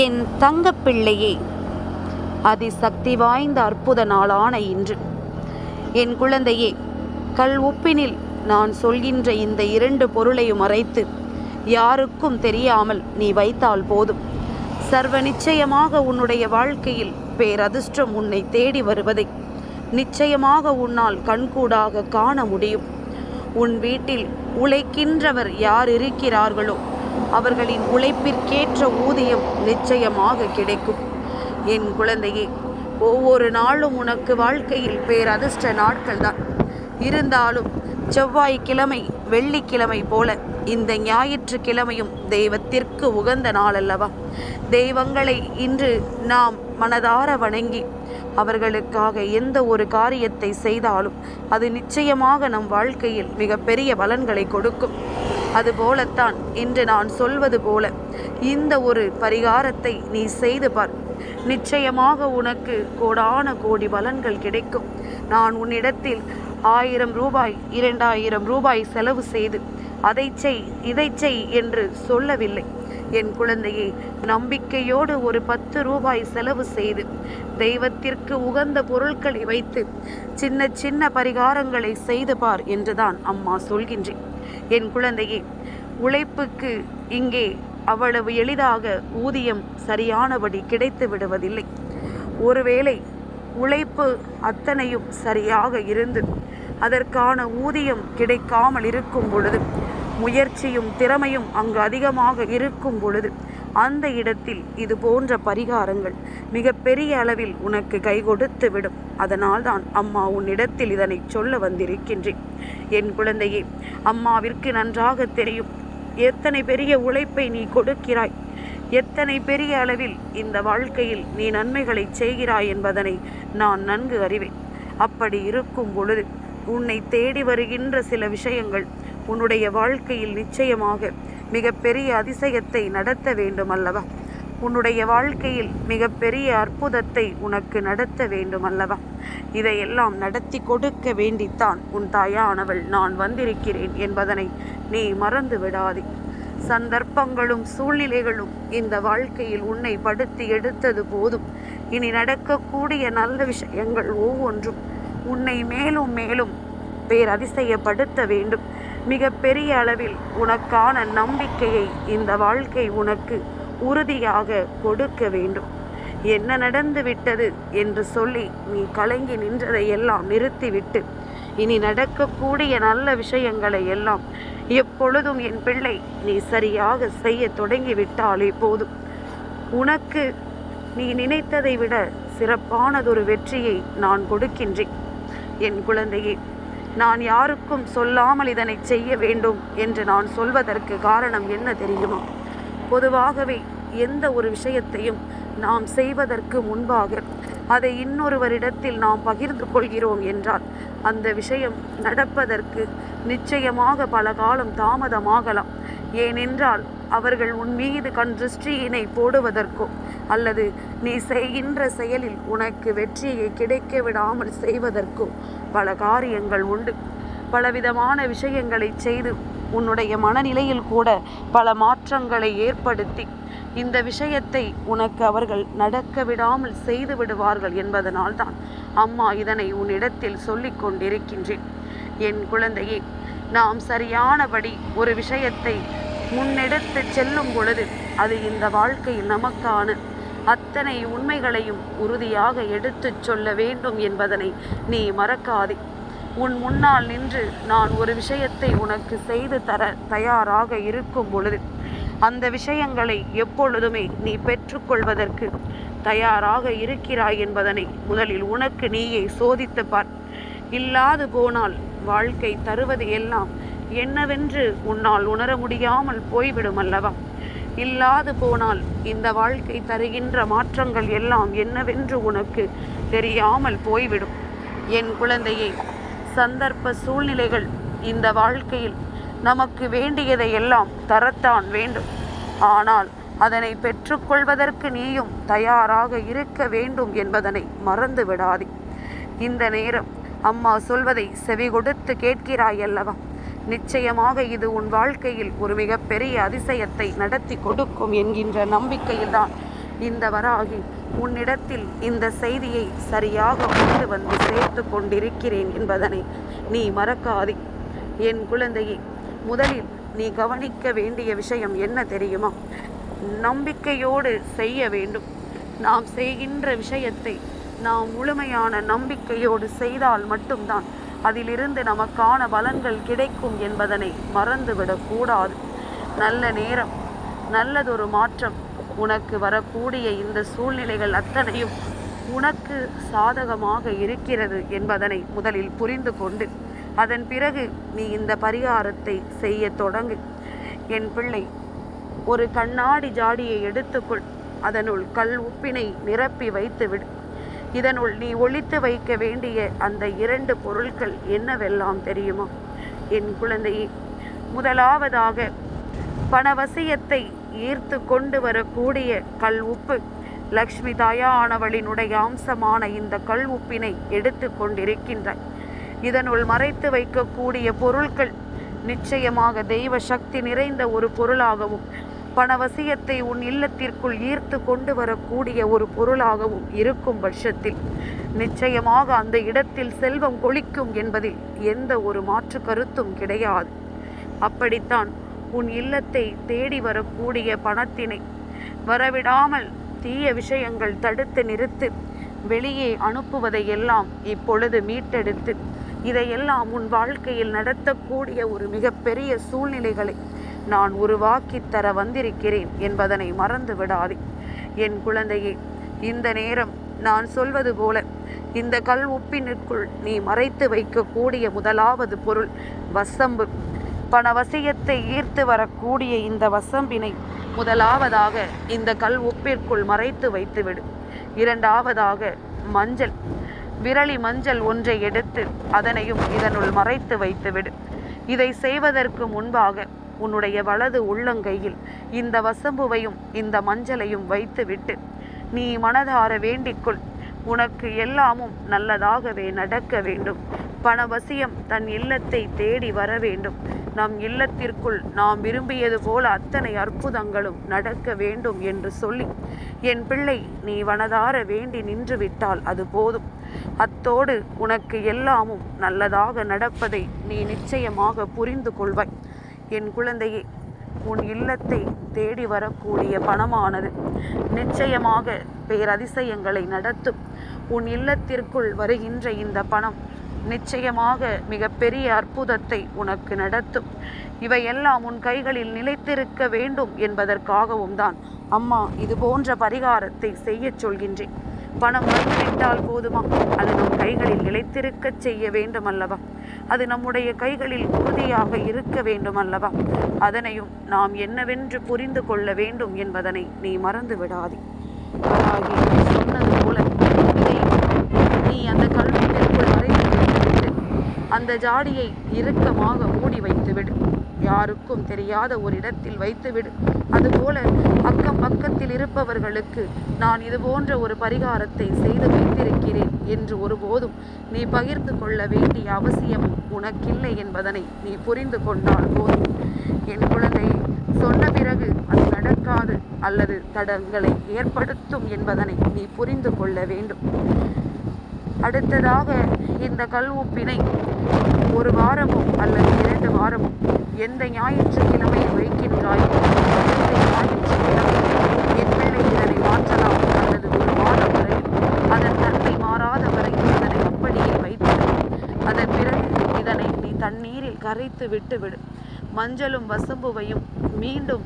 என் தங்கப்பிள்ளையே அதிசக்தி வாய்ந்த அற்புத நாளான இன்று. என் குழந்தையே கல் உப்பினில் நான் சொல்கின்ற இந்த இரண்டு பொருளையும் மறைத்து யாருக்கும் தெரியாமல் நீ வைத்தால் போதும். சர்வ நிச்சயமாக உன்னுடைய வாழ்க்கையில் பேரதிர்ஷ்டம் உன்னை தேடி வருவதை நிச்சயமாக உன்னால் கண்கூடாக காண முடியும். உன் வீட்டில் உழைக்கின்றவர் யார் இருக்கிறார்களோ அவர்களின் உழைப்பிற்கேற்ற ஊதியம் நிச்சயமாக கிடைக்கும். என் குழந்தையே ஒவ்வொரு நாளும் உனக்கு வாழ்க்கையில் பேரதிர்ஷ்ட நாட்கள் தான் இருந்தாலும் செவ்வாய்க்கிழமை வெள்ளிக்கிழமை போல இந்த ஞாயிற்றுக்கிழமையும் தெய்வத்திற்கு உகந்த நாள் அல்லவா தெய்வங்களை இன்று நாம் மனதார வணங்கி அவர்களுக்காக எந்த ஒரு காரியத்தை செய்தாலும் அது நிச்சயமாக நம் வாழ்க்கையில் மிகப்பெரிய பலன்களை கொடுக்கும். அதுபோலத்தான் இன்று நான் சொல்வது போல. இந்த ஒரு பரிகாரத்தை நீ செய்து பார். நிச்சயமாக உனக்கு கோடான கோடி பலன்கள் கிடைக்கும். நான் உன்னிடத்தில் ஆயிரம் ரூபாய் இரண்டாயிரம் ரூபாய் செலவு செய்து அதை செய் இதை செய் என்று சொல்லவில்லை. என் குழந்தையை நம்பிக்கையோடு ஒரு பத்து ரூபாய் செலவு செய்து தெய்வத்திற்கு உகந்த பொருட்களை வைத்து சின்ன சின்ன பரிகாரங்களை செய்து பார் என்றுதான் அம்மா சொல்கின்றேன் என் குழந்தையே உழைப்புக்கு இங்கே அவ்வளவு எளிதாக ஊதியம் சரியானபடி கிடைத்து விடுவதில்லை. ஒருவேளை உழைப்பு அத்தனையும் சரியாக இருந்து அதற்கான ஊதியம் கிடைக்காமல் இருக்கும் பொழுது முயற்சியும் திறமையும் அங்கு அதிகமாக இருக்கும் பொழுது அந்த இடத்தில் இது போன்ற பரிகாரங்கள் மிக பெரிய அளவில் உனக்கு கை கொடுத்து விடும். அதனால்தான் அம்மா உன்னிடத்தில் இதனை சொல்ல வந்திருக்கின்றேன். என் குழந்தையே அம்மாவிற்கு நன்றாக தெரியும். எத்தனை பெரிய உழைப்பை நீ கொடுக்கிறாய்? எத்தனை பெரிய அளவில் இந்த வாழ்க்கையில் நீ நன்மைகளை செய்கிறாய் என்பதனை நான் நன்கு அறிவேன். அப்படி இருக்கும் பொழுது உன்னை தேடி வருகின்ற சில விஷயங்கள் உன்னுடைய வாழ்க்கையில் நிச்சயமாக மிகப்பெரிய அதிசயத்தை நடத்த வேண்டும் அல்லவா உன்னுடைய வாழ்க்கையில் மிகப்பெரிய அற்புதத்தை உனக்கு நடத்த வேண்டும் அல்லவா இதையெல்லாம் நடத்தி கொடுக்க வேண்டித்தான் உன் தாயானவள். நான் வந்திருக்கிறேன் என்பதனை நீ மறந்து விடாதே. சந்தர்ப்பங்களும் சூழ்நிலைகளும் இந்த வாழ்க்கையில் உன்னை படுத்தி எடுத்தது போதும். இனி நடக்கக்கூடிய நல்ல விஷயங்கள் ஒவ்வொன்றும் உன்னை மேலும் மேலும் பேர் அதிசயப்படுத்த வேண்டும். மிக பெரிய அளவில் உனக்கான நம்பிக்கையை இந்த வாழ்க்கை உனக்கு உறுதியாக கொடுக்க வேண்டும். என்ன நடந்து விட்டது என்று சொல்லி நீ கலங்கி நின்றதை எல்லாம் நிறுத்திவிட்டு இனி நடக்கக்கூடிய நல்ல விஷயங்களை எல்லாம் எப்பொழுதும் என் பிள்ளை நீ சரியாக செய்ய தொடங்கிவிட்டாலே போதும். உனக்கு நீ நினைத்ததை விட சிறப்பானதொரு வெற்றியை நான் கொடுக்கின்றேன். என் குழந்தையே நான் யாருக்கும் சொல்லாமல் இதனை செய்ய வேண்டும் என்று நான் சொல்வதற்கு காரணம் என்ன தெரியுமா? பொதுவாகவே எந்த ஒரு விஷயத்தையும் நாம் செய்வதற்கு முன்பாக அதை இன்னொருவரிடத்தில் நாம் பகிர்ந்து கொள்கிறோம் என்றால் அந்த விஷயம் நடப்பதற்கு நிச்சயமாக பல காலம் தாமதமாகலாம். ஏனென்றால் அவர்கள் உன் மீது கண் திருஷ்டியினை போடுவதற்கோ அல்லது நீ செய்கின்ற செயலில் உனக்கு வெற்றியை கிடைக்க விடாமல் செய்வதற்கோ பல காரியங்கள் உண்டு. பலவிதமான விஷயங்களை செய்து உன்னுடைய மனநிலையில் கூட பல மாற்றங்களை ஏற்படுத்தி இந்த விஷயத்தை உனக்கு அவர்கள் நடக்க விடாமல் செய்து விடுவார்கள் என்பதனால்தான் அம்மா இதனை உன்னிடத்தில் சொல்லிக் கொண்டிருக்கின்றேன். என் குழந்தையே நாம் சரியானபடி ஒரு விஷயத்தை முன்னெடுத்து செல்லும் பொழுது அது இந்த வாழ்க்கையில் நமக்கான அத்தனை உண்மைகளையும் உறுதியாக எடுத்துச் சொல்ல வேண்டும் என்பதனை நீ மறக்காதே. உன் முன்னால் நின்று நான் ஒரு விஷயத்தை உனக்கு செய்து தர தயாராக இருக்கும் பொழுது அந்த விஷயங்களை எப்பொழுதுமே நீ பெற்றுக்கொள்வதற்கு தயாராக இருக்கிறாய் என்பதனை முதலில் உனக்கு நீயே சோதித்து பார். இல்லாது போனால் வாழ்க்கை தருவது எல்லாம் என்னவென்று உன்னால் உணர முடியாமல் போய்விடும் அல்லவா? இல்லாது போனால் இந்த வாழ்க்கை தருகின்ற மாற்றங்கள் எல்லாம் என்னவென்று உனக்கு தெரியாமல் போய்விடும். என் குழந்தையை சந்தர்ப்ப சூழ்நிலைகள் இந்த வாழ்க்கையில் நமக்கு வேண்டியதை எல்லாம் தரத்தான் வேண்டும். ஆனால் அதனை பெற்றுக்கொள்வதற்கு நீயும் தயாராக இருக்க வேண்டும் என்பதனை மறந்து விடாதே இந்த நேரம் அம்மா சொல்வதை செவி கொடுத்து கேட்கிறாய் அல்லவா? நிச்சயமாக இது உன் வாழ்க்கையில் ஒரு மிகப்பெரிய அதிசயத்தை நடத்தி கொடுக்கும் என்கின்ற நம்பிக்கையில்தான் இந்த வராகி உன்னிடத்தில் இந்த செய்தியை சரியாக கொண்டு வந்து சேர்த்து கொண்டிருக்கிறேன் என்பதனை நீ மறக்காதே. என் குழந்தையை முதலில் நீ கவனிக்க வேண்டிய விஷயம் என்ன தெரியுமா? நம்பிக்கையோடு செய்ய வேண்டும். நாம் செய்கின்ற விஷயத்தை நாம் முழுமையான நம்பிக்கையோடு செய்தால் மட்டும்தான் அதிலிருந்து நமக்கான பலன்கள் கிடைக்கும் என்பதனை மறந்துவிடக் கூடாது. நல்ல நேரம் நல்லதொரு மாற்றம். உனக்கு வரக்கூடிய இந்த சூழ்நிலைகள் அத்தனையும் உனக்கு சாதகமாக இருக்கிறது என்பதனை முதலில் புரிந்து கொண்டு அதன் பிறகு நீ இந்த பரிகாரத்தை செய்ய தொடங்கு. என் பிள்ளை ஒரு கண்ணாடி ஜாடியை எடுத்துக்கொள். அதனுள் கல் உப்பினை நிரப்பி வைத்து விடு இதனுள் நீ ஒழித்து வைக்க வேண்டிய அந்த இரண்டு பொருட்கள் என்னவெல்லாம் தெரியுமா? என் குழந்தையே முதலாவதாக பணவசியத்தை ஈர்த்து கொண்டு வரக்கூடிய கல் உப்பு லக்ஷ்மி தாயானவளினுடைய அம்சமான இந்த கல் உப்பினை எடுத்து கொண்டிருக்கின்ற இதனுள் மறைத்து வைக்கக்கூடிய பொருட்கள் நிச்சயமாக தெய்வ சக்தி நிறைந்த ஒரு பொருளாகவும் பணவசியத்தை உன் இல்லத்திற்குள் ஈர்த்து கொண்டு வரக்கூடிய ஒரு பொருளாகவும் இருக்கும் பட்சத்தில். நிச்சயமாக அந்த இடத்தில் செல்வம் கொளிக்கும் என்பதில் எந்த ஒரு மாற்று கருத்தும் கிடையாது. அப்படித்தான் உன் இல்லத்தை தேடி வரக்கூடிய பணத்தினை வரவிடாமல் தீய விஷயங்கள் தடுத்து நிறுத்து வெளியே அனுப்புவதை எல்லாம் இப்பொழுது மீட்டெடுத்து இதையெல்லாம் உன் வாழ்க்கையில் நடத்தக்கூடிய ஒரு மிகப்பெரிய சூழ்நிலைகளை நான் உருவாக்கித் தர வந்திருக்கிறேன் என்பதனை மறந்து விடாதே. என் குழந்தையே இந்த நேரம் நான் சொல்வது போல இந்த கல் உப்பினுக்குள் நீ மறைத்து வைக்கக்கூடிய முதலாவது பொருள் வசம்பு. பணவசியத்தை ஈர்த்து வரக்கூடிய இந்த வசம்பினை முதலாவதாக இந்த கல் உப்பிற்குள் மறைத்து வைத்துவிடு. இரண்டாவதாக மஞ்சள். விரலி மஞ்சள் ஒன்றை எடுத்து அதனையும் இதனுள் மறைத்து வைத்துவிடு. இதை செய்வதற்கு முன்பாக உன்னுடைய வலது உள்ளங்கையில் இந்த வசம்புவையும் இந்த மஞ்சளையும் வைத்துவிட்டு நீ மனதார வேண்டிக்கொள். உனக்கு எல்லாமும் நல்லதாகவே நடக்க வேண்டும். பணவசியம் தன் இல்லத்தை தேடி வர வேண்டும். நம் இல்லத்திற்குள் நாம் விரும்பியது போல அத்தனை அற்புதங்களும் நடக்க வேண்டும் என்று சொல்லி என் பிள்ளை நீ மனதார வேண்டி நின்று விட்டால் அது போதும். அத்தோடு உனக்கு எல்லாமும் நல்லதாக நடப்பதை நீ நிச்சயமாக புரிந்து கொள்வாய் என் குழந்தையே உன் இல்லத்தை தேடி வரக்கூடிய பணமானது. நிச்சயமாக பேரதிசயங்களை நடத்தும். உன் இல்லத்திற்குள் வருகின்ற இந்த பணம் நிச்சயமாக மிகப்பெரிய அற்புதத்தை உனக்கு நடத்தும். இவையெல்லாம் உன் கைகளில் நிலைத்திருக்க வேண்டும் என்பதற்காகவும் தான். அம்மா இது போன்ற பரிகாரத்தை செய்யச் சொல்கின்றேன். பணம் வந்துவிட்டால் போதுமா? அது நம் கைகளில் நிலைத்திருக்கச் செய்ய வேண்டும் அல்லவா அது நம்முடைய கைகளில் உறுதியாக இருக்க வேண்டும் அல்லவா அதனையும் நாம் என்னவென்று புரிந்து கொள்ள வேண்டும் என்பதனை நீ மறந்து விடாதே. வராகி சொன்னது போல நீ அந்த கல்வெட்டிற்குள் அறைந்து வைத்துவிட்டு அந்த ஜாடியை இறுக்கமாக மூடி வைத்துவிடு. யாருக்கும் தெரியாத ஒரு இடத்தில் வைத்துவிடு. அதுபோல அக்கம் பக்கத்தில் இருப்பவர்களுக்கு நான் இது போன்ற ஒரு பரிகாரத்தை செய்து வைத்திருக்கிறேன் என்று ஒருபோதும் நீ பகிர்ந்து கொள்ள வேண்டிய அவசியம் உனக்கில்லை என்பதனை நீ புரிந்து கொண்டால் போதும். என் குழந்தை சொன்ன பிறகு அது நடக்காது அல்லது தடங்களை ஏற்படுத்தும் என்பதனை நீ புரிந்து கொள்ள வேண்டும். அடுத்ததாக இந்த கல்வூப்பினை ஒரு வாரமோ அல்லது இரண்டு வாரமோ எந்த ஞாயிற்றுக்கிழமை வைக்கின்றாயோ அந்த ஞாயிற்றுக்கிழமை என் பிள்ளை இதனை மாற்றலாம் அல்லது ஒரு மாதம் வரை அதன் தன்மை மாறாத வரை இதனை அப்படியே வைத்துவிடு அதன் பிறகு இதனை நீ தண்ணீரில் விட்டுவிடு மஞ்சளும் வசம்புவையும் மீண்டும்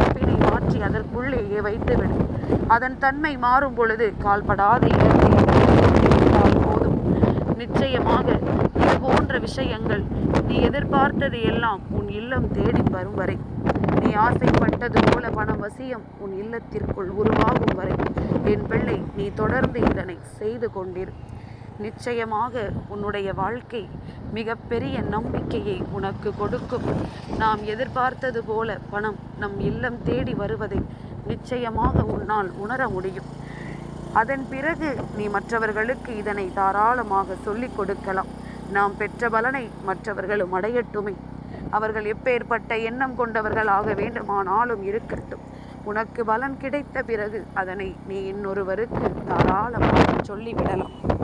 உப்பினை மாற்றி அதற்குள்ளேயே வைத்துவிடு அதன் தன்மை மாறும் பொழுது கால்படாத இடத்தில் போதும். நிச்சயமாக இது போன்ற விஷயங்கள் நீ எதிர்பார்த்தது எல்லாம் உன் இல்லம் தேடி வரும் வரை. நீ ஆசைப்பட்டது போல பணம் வசியம் உன் இல்லத்திற்குள் உருவாகும் வரை. என் பிள்ளை நீ தொடர்ந்து இதனை செய்து கொண்டிரு. நிச்சயமாக உன்னுடைய வாழ்க்கை மிகப்பெரிய நம்பிக்கையை உனக்கு கொடுக்கும். நாம் எதிர்பார்த்தது போல பணம் நம் இல்லம் தேடி வருவதை நிச்சயமாக உன்னால் உணர முடியும். அதன் பிறகு நீ மற்றவர்களுக்கு இதனை தாராளமாக சொல்லிக் கொடுக்கலாம். நாம் பெற்ற பலனை மற்றவர்களும் அடையட்டுமே. அவர்கள் எப்பேற்பட்ட எண்ணம் கொண்டவர்களாக வேண்டுமானாலும் இருக்கட்டும். உனக்கு பலன் கிடைத்த பிறகு அதனை நீ இன்னொருவருக்கு தாராளமாக சொல்லிவிடலாம்.